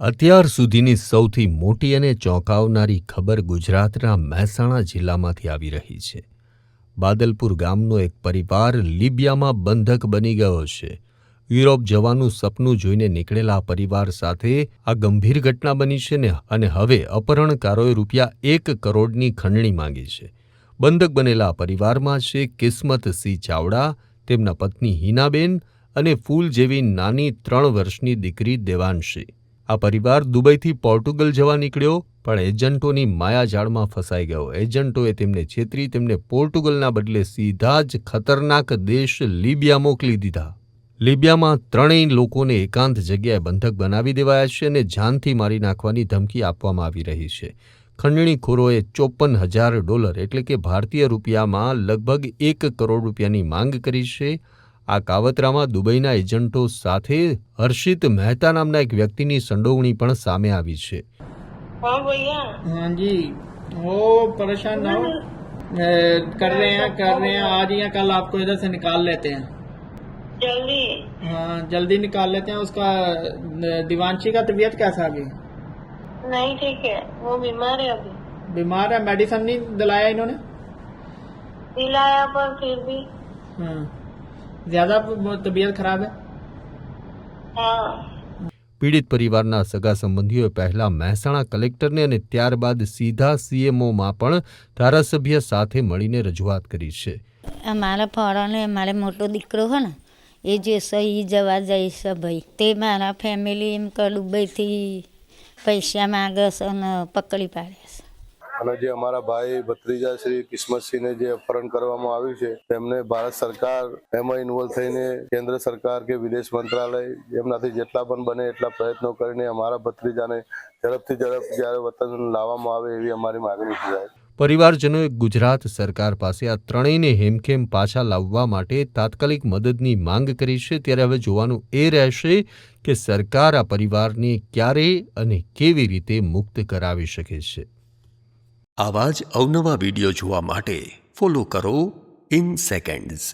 અત્યાર સુધીની સૌથી મોટી અને ચોંકાવનારી ખબર ગુજરાતના મહેસાણા જિલ્લામાંથી આવી રહી છે. બાદલપુર ગામનો એક પરિવાર લિબિયામાં બંધક બની ગયો છે. યુરોપ જવાનું સપનું જોઈને નીકળેલા પરિવાર સાથે આ ગંભીર ઘટના બની છે ને અને હવે અપહરણકારોએ રૂપિયા એક કરોડની ખંડણી માંગી છે. બંધક બનેલા પરિવારમાં છે કિસ્મત સિંહ ચાવડા, તેમના પત્ની હિનાબેન અને ફૂલ જેવી નાની ત્રણ વર્ષની દીકરી દેવાંશી. આ પરિવાર દુબઈથી પોર્ટુગલ જવા નીકળ્યો, પણ એજન્ટોની માયાજાળમાં ફસાઈ ગયો. એજન્ટોએ તેમને છેતરી, તેમને પોર્ટુગલના બદલે સીધા જ ખતરનાક દેશ લીબિયા મોકલી દીધા. લીબિયામાં ત્રણેય લોકોને એકાંત જગ્યાએ બંધક બનાવી દેવાયા છે અને જાનથી મારી નાખવાની ધમકી આપવામાં આવી રહી છે. ખંડણીખોરોએ ચોપન હજાર ડોલર, એટલે કે ભારતીય રૂપિયામાં લગભગ એક કરોડ રૂપિયાની માંગ કરી છે. આ કાવતરામાં દુબઈના એજન્ટો સાથે હર્ષિત મહેતા નામના એક વ્યક્તિની સંડોવણી પણ સામે આવી છે हाँ भैया हाँ जी वो परेशान ना हो ए, कर रहे हैं कर रहे हैं आज या कल आपको इधर से निकाल लेते हैं जल्दी हाँ जल्दी निकाल लेते हैं उसका अ, दिवांशी का तबीयत कैसा है अभी नहीं ठीक है वो बीमार है अभी बीमार है मेडिसिन नहीं दिलाया इन्होंने दिलाया पर फिर भी हाँ ज्यादा वो तबीयत खराब है हाँ પીડિત પરિવારના સગા સંબંધીઓએ પહેલા મહેસાણા કલેક્ટરને અને ત્યારબાદ સીધા સીએમઓમાં પણ ધારાસભ્ય સાથે મળીને રજૂઆત કરી છે અમારા ફળાને મારે મોટો દીકરો હોય ને એ જે સહી જવા જાય છે ભાઈ તે મારા ફેમિલી એમ કે દુબઈથી પૈસા માગે છે અને પકડી પાડે છે અને જે અમારા ભાઈ ભત્રીજા શ્રી કિસ્મતસિંહને જે અપહરણ કરવામાં આવ્યું છે, તેમને ભારત સરકાર એમાં ઇન્વોલ્વ થઈને કેન્દ્ર સરકાર કે વિદેશ મંત્રાલય એમનાથી જેટલા પણ બને એટલા પ્રયત્નો કરીને અમારા ભત્રીજાને ઝડપથી ઝડપ જ્યારે વતન લાવવામાં આવે એવી અમારી માગણી છે પરિવારજનોએ ગુજરાત સરકાર પાસે આ ત્રણેયને હેમખેમ પાછા લાવવા માટે તાત્કાલિક મદદની માંગ કરી છે, ત્યારે હવે જોવાનું એ રહેશે કે સરકાર આ પરિવારને ક્યારે અને કેવી રીતે મુક્ત કરાવી શકે છે. આવા જ અવનવા વીડિયો જોવા માટે ફોલો કરો ઇન સેકન્ડ્સ